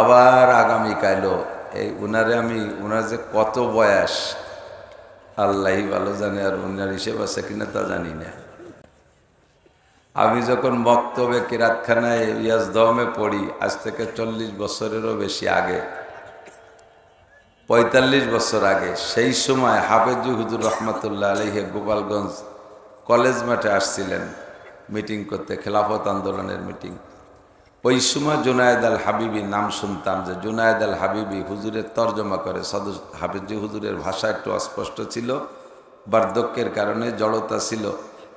আবার আগামীকালও এই উনারে আমি, উনার যে কত বয়স আল্লাহ ভালো জানে আর উনার হিসেব আছে কিনা তা জানি না। আমি যখন বক্তব্যে কিরাতখানায় ইয়াজ দমে পড়ি, আজ থেকে চল্লিশ বছরেরও বেশি আগে, পঁয়তাল্লিশ বছর আগে, সেই সময় হাফেজু হুজুর রহমতুল্লাহ আলহে গোপালগঞ্জ কলেজ মাঠে আসছিলেন, মিটিং করতে, খেলাফত আন্দোলনের মিটিং। ওই সময় জুনায়দ আল হাবিবি নাম শুনতাম যে জুনায়দ আল হাবিবি হুজুরের তর্জমা করে সদস্য হাফিজি হুজুরের ভাষা একটু অস্পষ্ট ছিল, বার্ধক্যের কারণে জড়তা ছিল,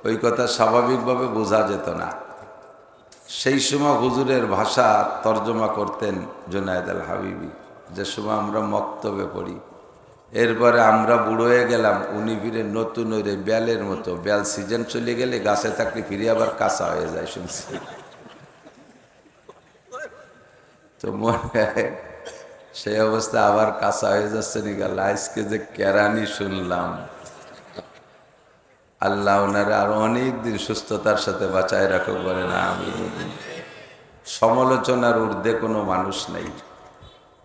ওই কথা স্বাভাবিকভাবে বোঝা যেত না। সেই সময় হুজুরের ভাষা তর্জমা করতেন জুনায়দ আল হাবিবি, যে সময় আমরা মক্তবে পড়ি। এরপরে আমরা বুড়ো হয়ে গেলাম, উনি ফিরে নতুন ওই ব্যালের মতো, ব্যাল সিজন চলে গেলে গাছে থাকলে ফিরে আবার কাঁচা হয়ে যায় শুনছি। তো মনে সেই অবস্থা আবার কাঁচা হয়ে যাচ্ছে নিকাল আজকে যে কেরানি শুনলাম। আল্লাহ ওনারা আরও অনেক দিন সুস্থতার সাথে বাঁচায় রাখো না আমি সমালোচনার ঊর্ধ্বে কোনো মানুষ নেই।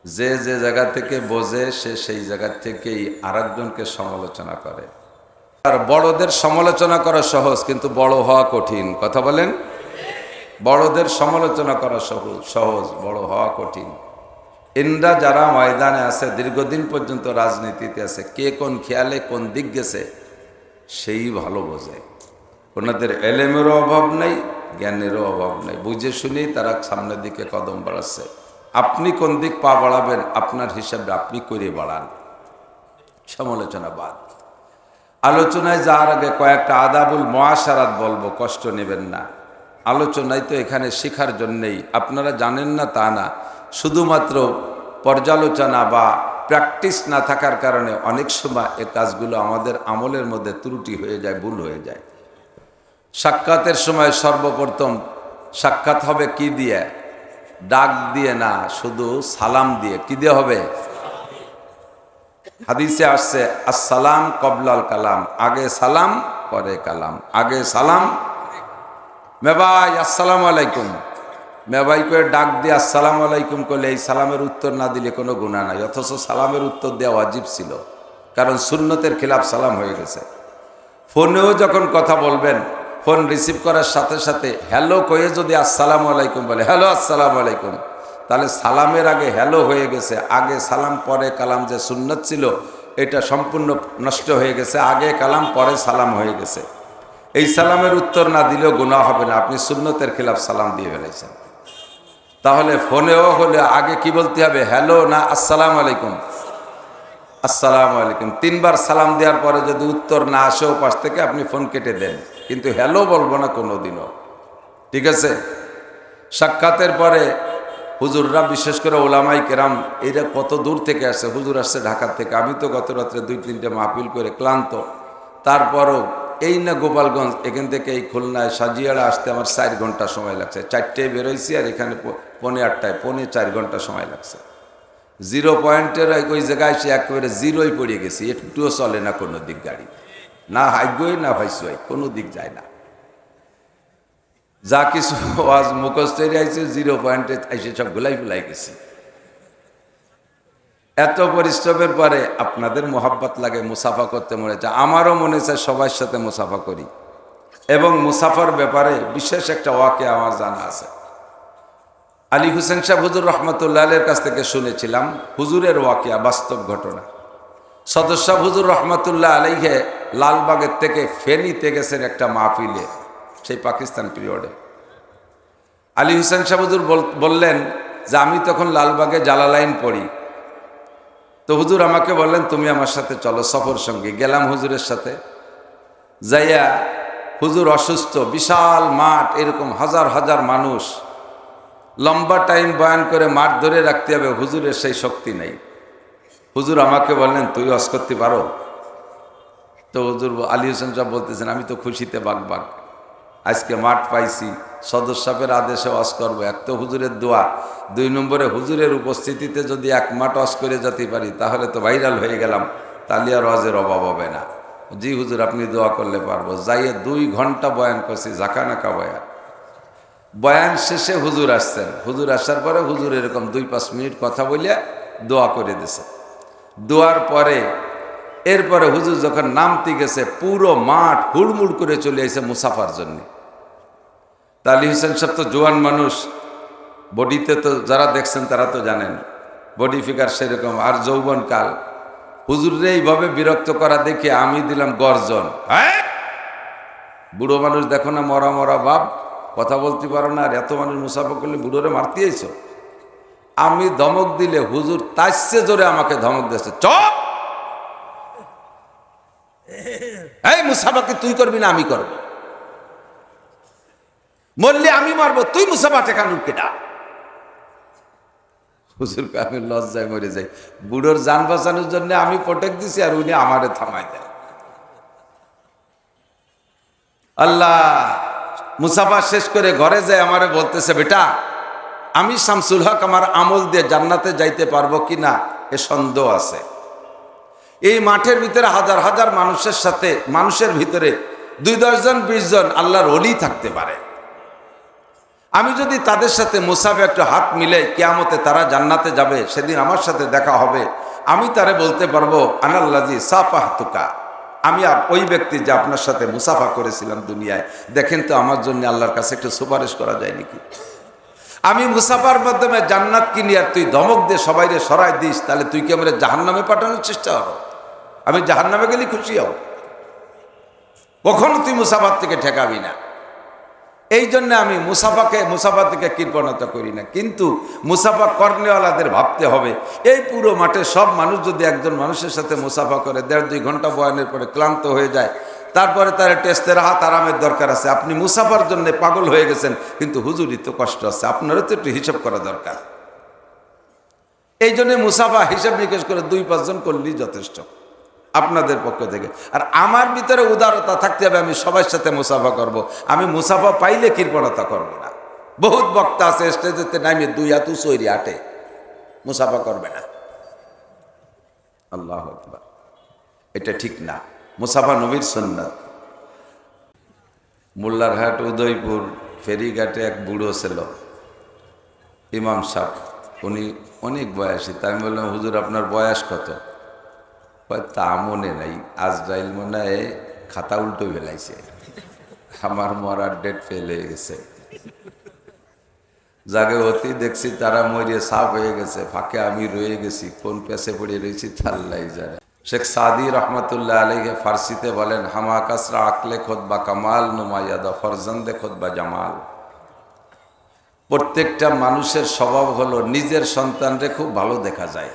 যে যে জায়গা থেকে বোঝে, সে সেই জায়গা থেকেই আরেকজনকে সমালোচনা করে। আর বড়দের সমালোচনা করা সহজ, কিন্তু বড় হওয়া কঠিন। কথা বলেন? বড়দের সমালোচনা করা সহজ সহজ, বড় হওয়া কঠিন। ইন্দ্রা যারা ময়দানে আছে, দীর্ঘদিন পর্যন্ত রাজনীতিতে আছে, কে কোন খেয়ালে, কোন দিক গেছে, সেই ভালো বোঝে। ওনাদের এলেমেরও অভাব নেই, জ্ঞানেরও অভাব নেই। বুঝে শুনেই তারা সামনের দিকে কদম বাড়াচ্ছে। আপনি কোন দিক পা বাড়াবেন, আপনার হিসাবে আপনি করে বাড়ান। সমালোচনা বাদ আলোচনায় যাওয়ার আগে কয়েকটা আদাবুল মহাসারাত বলব, কষ্ট নেবেন না। আলোচনায় তো এখানে শেখার জন্যেই। আপনারা জানেন না তা না। শুধুমাত্র পর্যালোচনা বা প্র্যাকটিস না থাকার কারণে অনেক সময় এ কাজগুলো আমাদের আমলের মধ্যে ত্রুটি হয়ে যায়, ভুল হয়ে যায়। সাক্ষাতের সময় সর্বপ্রথম সাক্ষাৎ হবে কি দিয়ে? ডাক দিয়ে না, শুধু সালাম দিয়ে। কি দিয়ে হবে? হাদিসে আসছে, আসসালাম কবলাল কালাম। আগে সালাম, পরে কালাম। আগে সালাম মেবাই আসসালাম আলাইকুম। মেবাই করে ডাক দিয়ে আসসালাম আলাইকুম করলে এই সালামের উত্তর না দিলে কোনো গুণা নাই, অথচ সালামের উত্তর দেওয়া অজীব ছিল, কারণ সুন্নতের খিলাফ সালাম হয়ে গেছে। ফোনেও যখন কথা বলবেন, ফোন রিসিভ করার সাথে সাথে, হ্যালো কয়ে যদি আসসালামু আলাইকুম বলে, হ্যালো, আসসালাম আলাইকুম তাহলে সালামের আগে হ্যালো হয়ে গেছে, আগে সালাম, পরে কালাম যে সুন্নত ছিল, এটা সম্পূর্ণ নষ্ট হয়ে গেছে, আগে কালাম, পরে সালাম হয়ে গেছে। এই সালামের উত্তর না দিলেও গুণা হবে না। আপনি সুন্নতের খিলাফ সালাম দিয়ে ফেলেছেন। তাহলে ফোনেও হলে আগে কি বলতে হবে? হ্যালো না, আসসালামু আলাইকুম। আসসালামু আলাইকুম। তিনবার সালাম দেওয়ার পরে যদি উত্তর না আসেও পাশ থেকে আপনি ফোন কেটে দেন। কিন্তু হ্যালো বলব না কোনো দিনও ঠিক আছে? সাক্ষাতের পরে হুজুররা, বিশেষ করে ওলামাই কেরাম, এরা কত দূর থেকে আসছে হুজুর আসছে ঢাকার থেকে। আমি তো গত রাত্রে দুই তিনটে মাহফিল করে ক্লান্ত। তারপরও এই না গোপালগঞ্জ, এখান থেকে এই খুলনায়, সাজিয়াড়া আসতে আমার চার ঘণ্টা সময় লাগছে। চারটেয় বেরোইছি আর এখানে পৌনে আটটায়, পনে চার ঘণ্টা সময় লাগছে। জিরো পয়েন্টের ওই জায়গায় সে একেবারে জিরোই পড়ে গেছি। একটুও চলে না কোনো দিক গাড়ি। না হাইগই না ভাইসই কোনো দিক যায় না। যা কিছু আজ মুখস্থ আইছে জিরো পয়েন্টে এসে সব গুলাই ফুলাই গেছি। এত পরিশ্রমের পরে আপনাদের মোহাব্বত লাগে মুসাফা করতে মনে চায় আমারও মনে চায় সবার সাথে মুসাফা করি। এবং মুসাফার ব্যাপারে বিশেষ একটা ওয়াকে আমার জানা আছে। আলী হুসেন শাহ হুজুর রহমতুল্লাহের কাছ থেকে শুনেছিলাম, হুজুরের ওয়াকিয়া বাস্তব ঘটনা। সদস্য হুজুর রহমতুল্লাহ আলাইহে লালবাগের থেকে ফেনীতে গেছেন একটা মাহফিলে, সেই পাকিস্তান পিরিয়ডে। আলী হুসেন শাহ হুজুর বললেন যে, আমি তখন লালবাগে জালালাইন পড়ি। তো হুজুর আমাকে বললেন, তুমি আমার সাথে চলো সফর সঙ্গে। গেলাম হুজুরের সাথে। যাইয়া হুজুর অসুস্থ, বিশাল মাঠ, এরকম হাজার হাজার মানুষ, লম্বা টাইম বয়ান করে মাঠ ধরে রাখতে হবে, হুজুরের সেই শক্তি নেই। হুজুর আমাকে বললেন, তুই অস করতে পারো? তো হুজুর আলী হোসেন সাহেব বলতেছেন, আমি তো খুশিতে বাগ বাগ আজকে মাঠ পাইছি। সদস্যের আদেশে অস করব। এক তো হুজুরের দোয়া, দুই নম্বরে হুজুরের উপস্থিতিতে যদি এক মাঠ অস করে যেতে পারি, তাহলে তো ভাইরাল হয়ে গেলাম, তাহলে আর অজের অভাব হবে না। জি হুজুর, আপনি দোয়া করলে পারব। যাইয়ে দুই ঘণ্টা বয়ান করছি, ঝাঁকা নাকা বয়ান। বয়ান শেষে হুজুর আসছেন। হুজুর আসার পরে হুজুর এরকম দুই পাঁচ মিনিট কথা বলিয়া দোয়া করে দিছে। দোয়ার পরে, এরপরে হুজুর যখন নামতে গেছে, পুরো মাঠ হুড়মুড় করে চলে এসে মুসাফার জন্য। তা আলী হোসেন সাহেব তো জোয়ান মানুষ। বডিতে তো যারা দেখছেন তারা তো জানেন। বডি ফিগার সেরকম। আর যৌবন কাল। হুজুরে এইভাবে বিরক্ত করা দেখে আমি দিলাম গর্জন। হ্যাঁ? বুড়ো মানুষ দেখো না মরা মরা বাপ। কথা বলতে পারো না আর এত মানুষ মুসাফা করলে বুড়োরে মারতে আইছো আমি ধমক দিলে হুজুর তাইসে জোরে আমাকে ধমক দিয়েছে চপ এই মুসাফাকে তুই করবি না আমি করব। মরলে আমি মারবো, তুই মুসাফা টেকানুর কেটা হুজুরকে আমি লজ্জায় মরে যাই বুড়োর যান বাঁচানোর জন্য আমি প্রোটেক্ট দিছি আর উনি আমারে থামাই দেয় আল্লাহ, মুসাফা শেষ করে ঘরে যায়, আমারে বলতেছে, বেটা, আমি শামসুল হক আমার আমল দিয়ে জান্নাতে যাইতে পারব কি না? এ সন্দেহ আছে। এই মাঠের ভিতরে হাজার হাজার মানুষের সাথে, মানুষের ভিতরে দুই দশজন বিশ জন আল্লাহর অলি থাকতে পারে। আমি যদি তাদের সাথে মুসাফে একটু হাত মিলে কেয়ামতে তারা জান্নাতে যাবে, সেদিন আমার সাথে দেখা হবে। আমি তারে বলতে পারব আনাল্লাজি সাফাহ তুকা আমি ওই ব্যক্তি যে আপনার সাথে মুসাফা করেছিলাম দুনিয়ায়। দেখেন তো আমার জন্য আল্লাহর কাছে একটু সুপারিশ করা যায় নাকি? আমি মুসাফার মাধ্যমে জান্নাত কিনি আর তুই ধমক দিয়ে সবাইরে সরাই দিস, তাহলে তুই কি আমার জাহান নামে পাঠানোর চেষ্টা করো? আমি জাহান নামে গেলে খুশি হও কখনো তুই মুসাফার থেকে ঠেকাবি না। এই জন্য আমি মুসাফাকে মুসাফা থেকে কৃপণতা করি না। কিন্তু মুসাফা কর্নেওয়ালাদের ভাবতে হবে, এই পুরো মাঠে সব মানুষ যদি একজন মানুষের সাথে মুসাফা করে, দেড় দুই ঘণ্টা বয়ানের পরে ক্লান্ত হয়ে যায়, তারপরে তার টেস্টের হাত আরামের দরকার আছে। আপনি মুসাফার জন্য পাগল হয়ে গেছেন, কিন্তু হুজুরই তো কষ্ট আছে, আপনারও তো একটু হিসাব করা দরকার। এই জন্যে মুসাফা হিসাব নিকেশ করে দুই পাঁচজন করলেই যথেষ্ট। আপনাদের পক্ষ থেকে। আর আমার ভিতরে উদারতা থাকতে হবে, আমি সবার সাথে মুসাফা করব। আমি মুসাফা পাইলে কৃপণতা করব না। বহুত বক্তা আছে স্টেজেতে নামে দুই হাত উচৈরি আটে মুসাফা করবে না। আল্লাহ এটা ঠিক না। মুসাফা নবীর সন্ন্যাত মোল্লারহাট, উদয়পুর, ফেরিঘাটে এক বুড়ো ছিল। ইমাম সাহ উনি অনেক বয়সী। তাই আমি বললাম, হুজুর, আপনার বয়স কত? তা মনে নাই, আজরাইল মনে হয় খাতা উল্টো ফেলাইছে। আমার মরার ডেট ফেল হয়ে গেছে। জাগে অতি দেখছি, তারা মরিয়ে সাফ হয়ে গেছে, ফাঁকে আমি রয়ে গেছি, কোন পেছে পড়ে রয়েছি থাল্লাই জানে। শেখ সাদি রহমতুল্লাহ আলীকে ফার্সিতে বলেন, হামা কাসরা আকলে খোদ বা কামাল নুমাইয়াদা ফরজন্দে খোদ বা জামাল। প্রত্যেকটা মানুষের স্বভাব হলো, নিজের সন্তানরে খুব ভালো দেখা যায়।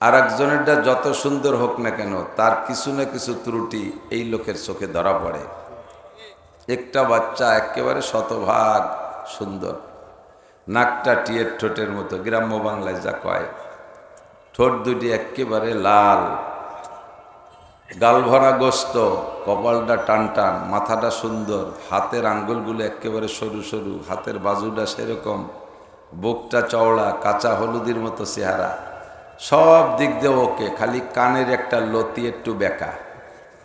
আর একজনেরটা যত সুন্দর হোক না কেন, তার কিছু না কিছু ত্রুটি এই লোকের চোখে ধরা পড়ে। একটা বাচ্চা একেবারে শতভাগ সুন্দর। নাকটা টিয়ের ঠোঁটের মতো, গ্রাম্য বাংলায় যা কয়। ঠোঁট দুটি একেবারে লাল। গাল ভরা গোস্ত, কপালটা টান টান, মাথাটা সুন্দর, হাতের আঙ্গুলগুলো একেবারে সরু সরু, হাতের বাজুটা সেরকম, বুকটা চওড়া, কাঁচা হলুদের মতো চেহারা। সব দিক দিয়ে ওকে, খালি কানের একটা লতি একটু বেকা।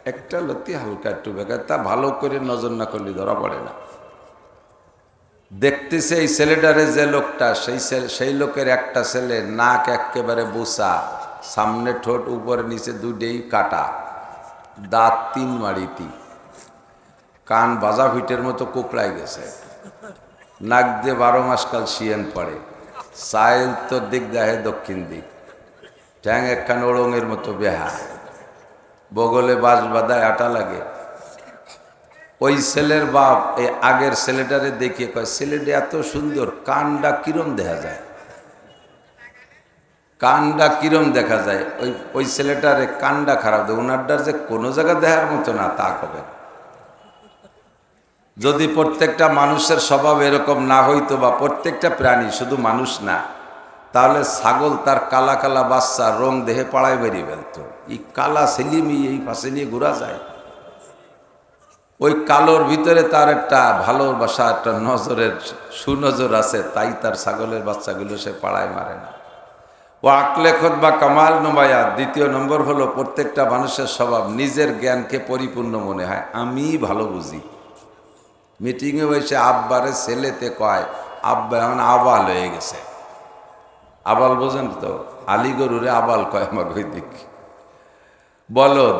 একটা লতি হালকা একটু বেকা, তা ভালো করে নজর না করলে ধরা পড়ে না। দেখতেছে এই ছেলেটারে যে লোকটা, সেই সেই লোকের একটা ছেলে, নাক একেবারে বোসা, সামনে ঠোঁট, উপরে নিচে দুটেই কাটা, দাঁত তিন মারিতি কান বাজা ভিটের মতো কুকড়াই গেছে। নাক দিয়ে বারো মাস কাল শিয়েন পড়ে। সাইল তো দিক দেহে দক্ষিণ দিক। ঠ্যাং একখান ওড়ঙের মতো বেহা বগলে বাঁশ বাঁধায় আটা লাগে। ওই ছেলের বাপ, এই আগের ছেলেটারে দেখিয়ে কয়, ছেলেটা এত সুন্দর, কানটা কিরম দেখা যায়? কানটা কিরম দেখা যায়? ওই ওই ছেলেটারে কানটা খারাপ দেয় ওনারটার যে কোনো জায়গা দেখার মতো না, তা কবে? যদি প্রত্যেকটা মানুষের স্বভাব এরকম না হইতো বা প্রত্যেকটা প্রাণী শুধু মানুষ না তাহলে ছাগল তার কালা কালা বাচ্চা, রং দেহে পাড়ায় বেরিয়ে ফেলতো। এই কালা সেলিমি এই পাশে নিয়ে ঘোরা যায়। ওই কালোর ভিতরে তার একটা ভালোবাসা একটা নজরের সুনজর আছে, তাই তার ছাগলের বাচ্চাগুলো সে পাড়ায় মারে না। ও আকলেখত বা কামাল নোমায়া, দ্বিতীয় নম্বর হলো প্রত্যেকটা মানুষের স্বভাব, নিজের জ্ঞানকে পরিপূর্ণ মনে হয়। আমি ভালো বুঝি। মিটিংয়ে বসে আব্বারে ছেলেতে কয়, আব্বা এখন আবাল হয়ে গেছে। আবাল বোঝেন তো? আলিগরুরে আবাল কয় আমার ওই দিক। বলদ,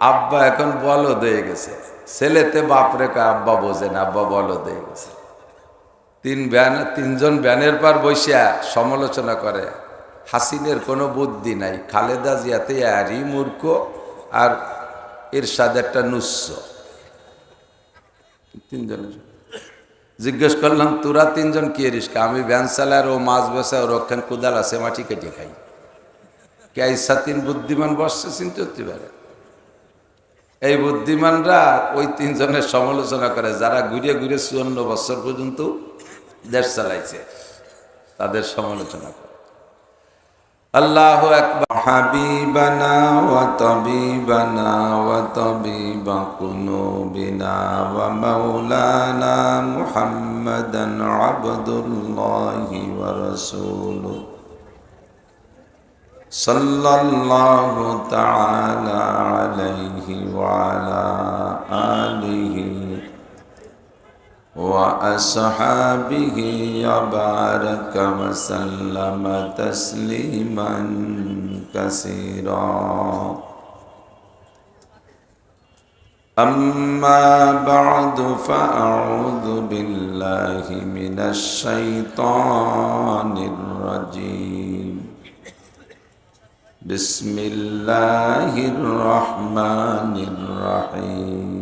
আব্বা এখন বলদ হয়ে গেছে। ছেলেতে বাপরে কয় আব্বা বোঝেন আব্বা বলদ হয়ে গেছে। তিন ব্যান, তিনজন ব্যানের পর বসিয়া সমালোচনা করে। হাসিনের কোনো বুদ্ধি নাই। খালেদা জিয়াতে আরই মূর্খ আর এরশাদ একটা নুস্য। তিনজনের জিজ্ঞেস করলাম, তোরা তিনজন কে রিস্কা? আমি ভ্যান চালার ও মাছ বেসা ও রক্ষণ কুদাল আছে, মাটি কেটে খাই। কে সাতিন বুদ্ধিমান বসছে, চিন্তা পারে। এই বুদ্ধিমানরা ওই তিনজনের সমালোচনা করে, যারা ঘুরে ঘুরে চুয়ান্ন বছর পর্যন্ত দেশ চালাইছে, তাদের সমালোচনা করে। الله أكبر حبيبنا وطبيبنا وطبيب قلوبنا ومولانا محمدا عبد الله ورسوله صلى الله تعالى عليه وعلى آله وأصحابه وبارك وسلم تسليما كثيرا. أما بعد فأعوذ بالله من الشيطان الرجيم. بسم الله الرحمن الرحيم.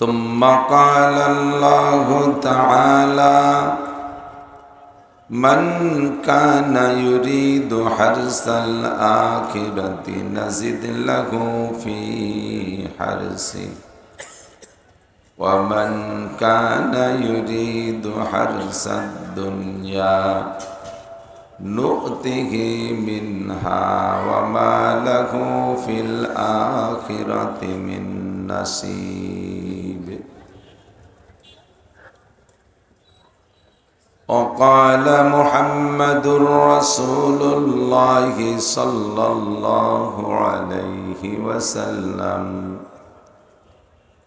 ثم قال الله تعالى من كان يريد حرث الآخرة نزد له في حرثه. ومن كان يريد حرث الدنيا نؤته منها وما له في الآخرة من نصيب. وقال محمد رسول الله صلى الله عليه وسلم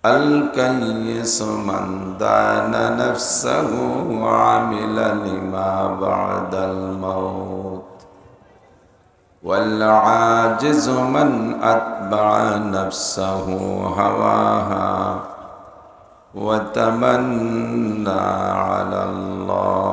الكيس من دان نفسه وعمل لما بعد الموت والعاجز من أتبع نفسه هواها وتمنى على الله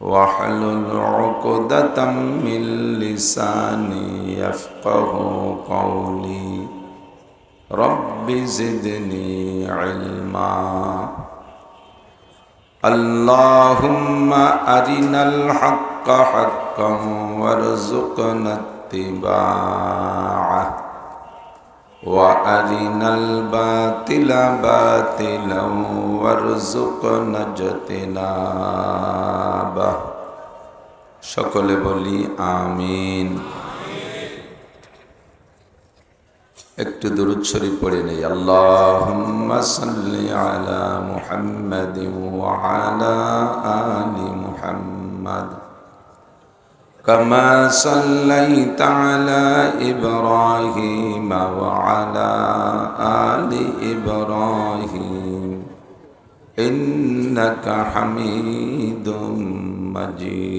واحلل عقدة من لساني يفقه قولي. رب زدني علما. اللهم أرنا الحق حقا وارزقنا اتباعه. وأرنا الباطل باطلا وارزقنا اجتنابه. সকলে বলি আমিন একটু দরুদ শরীফ পড়ে নেই আল্লাহুম্মা সাল্লি আলা মুহাম্মাদিন ওয়া আলা আলি মুহাম্মাদ كما صليت على إبراهيم وعلى آل إبراهيم إنك حميد مجيد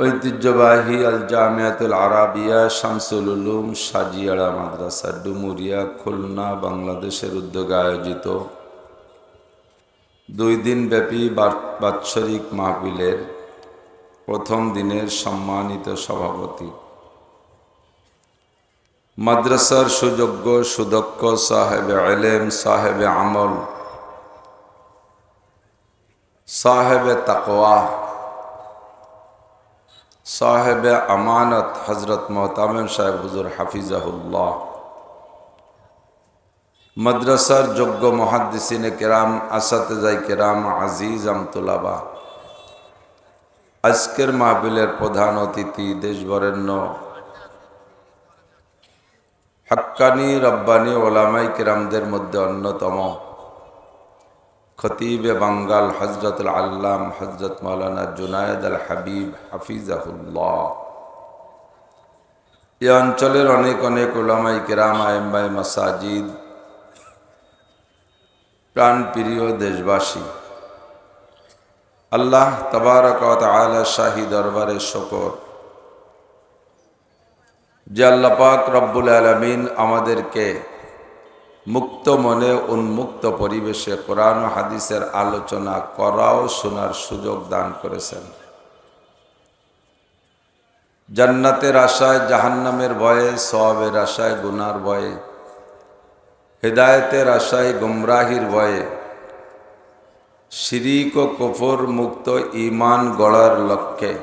ঐতিহ্যবাহী আল জামিয়াতুল আরাবিয়া, শামসুল উলুম সাজিয়াড়া মাদ্রাসা, ডুমুরিয়া, খুলনা, বাংলাদেশের উদ্যোগে আয়োজিত দুই দিন ব্যাপী বাৎসরিক মাহফিলের প্রথম দিনের সম্মানিত সভাপতি। মাদ্রাসার সুযোগ্য সুদক্ষ সাহেবে এলেম, সাহেবে আমল, সাহেবে তাকওয়া সাহেবে আমানত হজরত মোহতামিম সাহেব হুজুর হাফিজাহুল্লাহ। মাদ্রাসার যোগ্য মহাদ্দিসিনে কেরাম, আসাতেজাই কেরাম, আজিজ আমতুলাবা। আজকের মাহবিলের প্রধান অতিথি দেশবরেণ্য হাক্কানি, রব্বানি, ওলামাই কেরামদের মধ্যে অন্যতম। খতিবে বাঙ্গাল হজরতুল আল্লাম হজরত মৌলানা জুনায়দ আল হাবিব হাফিজাহুল্লাহ। এ অঞ্চলের অনেক অনেক ওলামাই কেরাম আয়েম্বাই মাসাজিদ, প্রাণপ্রিয় দেশবাসী, আল্লাহ তবারকত আলা শাহী দরবারে শকর যে আল্লাহ পাক রব্বুল আলমিন আমাদেরকে মুক্ত মনে উন্মুক্ত পরিবেশে কোরআন হাদিসের আলোচনা করাও শোনার সুযোগ দান করেছেন। জান্নাতের আশায়, জাহান্নামের ভয়ে সবের আশায়, গুনার ভয়ে, হেদায়েতের আশায়, গুমরাহির ভয়ে, শিরিক ও কফর মুক্ত ইমান গড়ার লক্ষ্যে,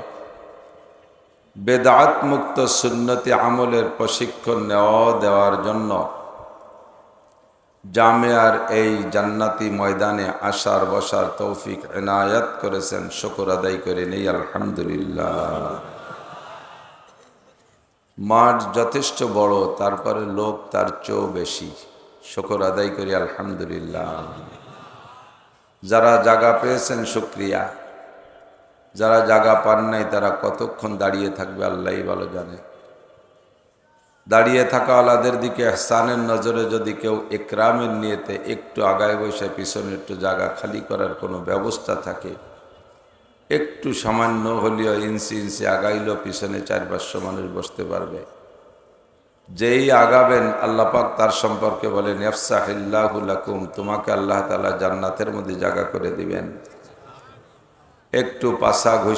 বেদাত মুক্ত সুন্নতি আমলের প্রশিক্ষণ নেওয়া দেওয়ার জন্য জামেয়ার এই জান্নাতি ময়দানে আসার বসার তৌফিক এনায়াত করেছেন, শকর আদায় করে নেই, আলহামদুলিল্লাহ। মাঠ যথেষ্ট বড়, তারপরে লোক তার চেয়েও বেশি। শকর আদায় করি, আলহামদুলিল্লাহ। যারা জায়গা পেয়েছেন, শুক্রিয়া। যারা জায়গা পান নাই, তারা কতক্ষণ দাঁড়িয়ে থাকবে, আল্লাহই ভালো জানে। দাঁড়িয়ে থাকাওয়ালাদের দিকে স্থানের নজরে যদি কেউ একরামের নিয়েতে একটু আগায় বসে পিছনে একটু জায়গা খালি করার কোনো ব্যবস্থা থাকে, একটু সামান্য হলেও ইঞ্চি ইঞ্চি আগাইলেও পিছনে চার পাঁচশো মানুষ বসতে পারবে। যেই আগাবেন আল্লাপাক তার সম্পর্কে বলেন এফসাহিল্লাহুলাকুম তোমাকে আল্লাহ তালা জান্নাতের মধ্যে জায়গা করে দিবেন। একটু পাশা ঘুষ